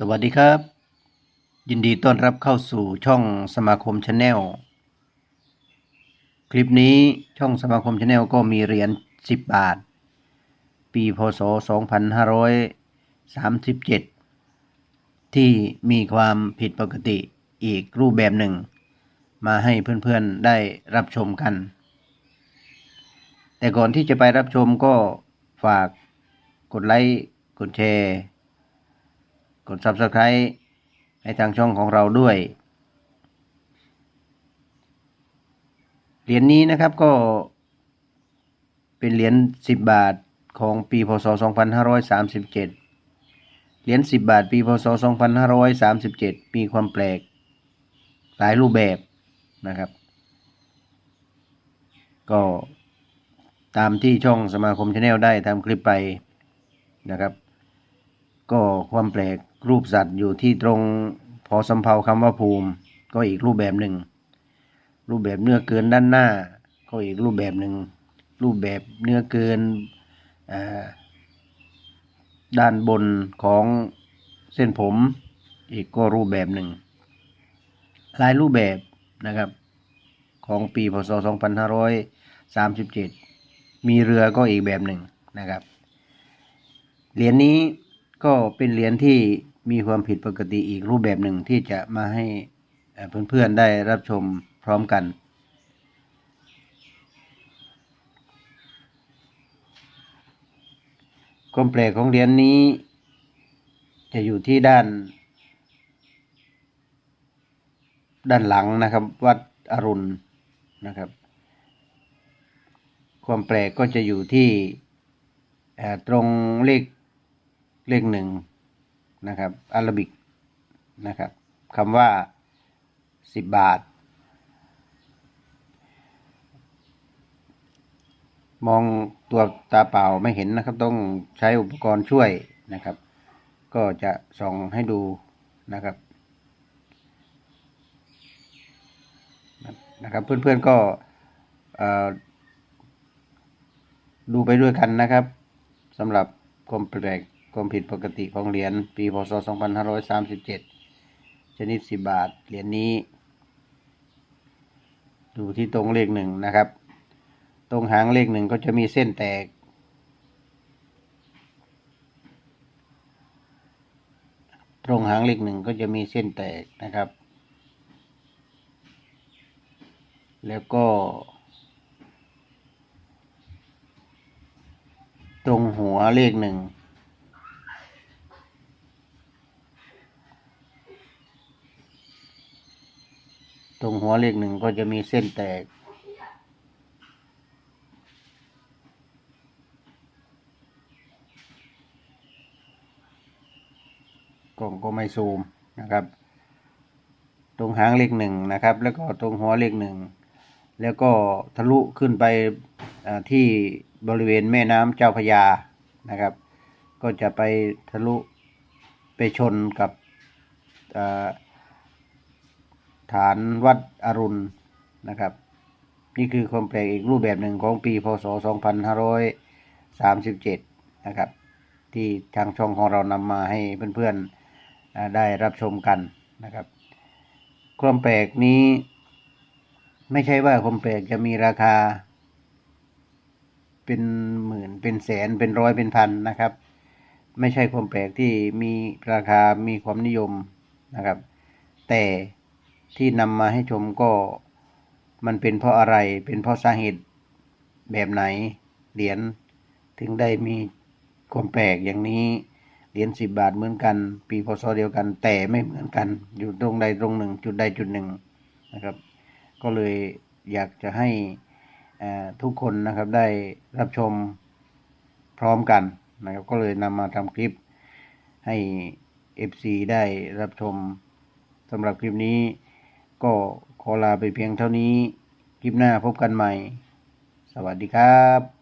สวัสดีครับ ยินดีต้อนรับเข้าสู่ช่องสมาคมชาแนลคลิปนี้ช่องสมาคมชาแนลก็มีเหรียญ10 บาท ปีพศ 2537 ที่มีความผิดปกติอีกรูปแบบหนึ่ง มาให้เพื่อนๆได้รับชมกัน แต่ก่อนที่จะไปรับชมก็ฝากกดไลค์ กดแชร์ กด Subscribe ให้ทางช่องของเราด้วย เหรียญนี้นะครับก็เป็นเหรียญ10 บาทของปีพศ 2537 เหรียญ10 บาท ปีพศ 2537 มีความแปลก หลายรูปแบบนะครับ ก็ตามที่ช่องสมาคมชาแนลได้ทำคลิปไปนะครับ ก็ความแปลกรูปสัตว์อยู่ที่ตรงพอสำเพาคำว่าภูมิ ก็อีกรูปแบบหนึ่ง รูปแบบเนื้อเกินด้านหน้า ก็อีกรูปแบบหนึ่ง รูปแบบเนื้อเกินด้านบนของเส้นผม อีกก็รูปแบบหนึ่งหลายรูปแบบนะครับ ของปีพศ 2537 มีเรือก็อีกแบบหนึ่งนะครับ เหรียญนี้ ก็เป็นเหรียญที่มีความผิดปกติอีกรูปแบบหนึ่งที่จะมาให้เพื่อนๆได้รับชมพร้อมกัน ความแปลกของเหรียญนี้จะอยู่ที่ด้าน ด้านหลังนะครับ วัดอรุณนะครับ ความแปลกก็จะอยู่ที่ตรงเลข เลขหนึ่งนะครับอาราบิกนะครับคำว่าสิบบาท มองตัวตาเปล่าไม่เห็นนะครับ ต้องใช้อุปกรณ์ช่วยนะครับ ก็จะส่องให้ดูนะครับนะครับเพื่อนๆก็เอ่อดูไปด้วยกันนะครับสำหรับความแปลก ความผิดปกติของเหรียญปีพศ 2537 ชนิด 10 บาท เหรียญนี้ ดูที่ตรงเลขหนึ่งนะครับ ตรงหางเลขหนึ่งก็จะมีเส้นแตก ตรงหางเลขหนึ่งก็จะมีเส้นแตกนะครับ แล้วก็ตรงหัวเลขหนึ่ง ตรงหัวเลขหนึ่งก็จะมีเส้นแตก กล่องก็ไม่ซูมนะครับ ตรงหางเลขหนึ่งนะครับ แล้วก็ตรงหัวเลขหนึ่ง แล้วก็ทะลุขึ้นไปที่บริเวณแม่น้ำเจ้าพยานะครับ ก็จะไปทะลุไปชนกับอ่า ฐานวัดอรุณนะครับ นี่คือความแปลกอีกรูปแบบหนึ่งของปีพศ 2537 นะครับ ที่ทางช่องของเรานำมาให้เพื่อนๆได้รับชมกันนะครับ ความแปลกนี้ ไม่ใช่ว่าความแปลกจะมีราคา เป็นหมื่นเป็นแสนเป็นร้อยเป็นพันนะครับ ไม่ใช่ความแปลกที่มีราคามีความนิยมนะครับ แต่ ที่นำมาให้ชมก็มันเป็นเพราะอะไร เป็นเพราะสาเหตุแบบไหน เหรียญถึงได้มีความแปลกอย่างนี้ เหรียญสิบบาทเหมือนกัน ปีพศเดียวกัน แต่ไม่เหมือนกัน อยู่ตรงใดตรงหนึ่ง จุดใดจุดหนึ่งนะครับ ก็เลยอยากจะให้ทุกคนนะครับได้รับชมพร้อมกันนะครับ ก็เลยนำมาทำคลิปให้ FC ได้รับชมสำหรับคลิปนี้ ก็ขอลาไปเพียงเท่านี้ คลิปหน้าพบกันใหม่ สวัสดีครับ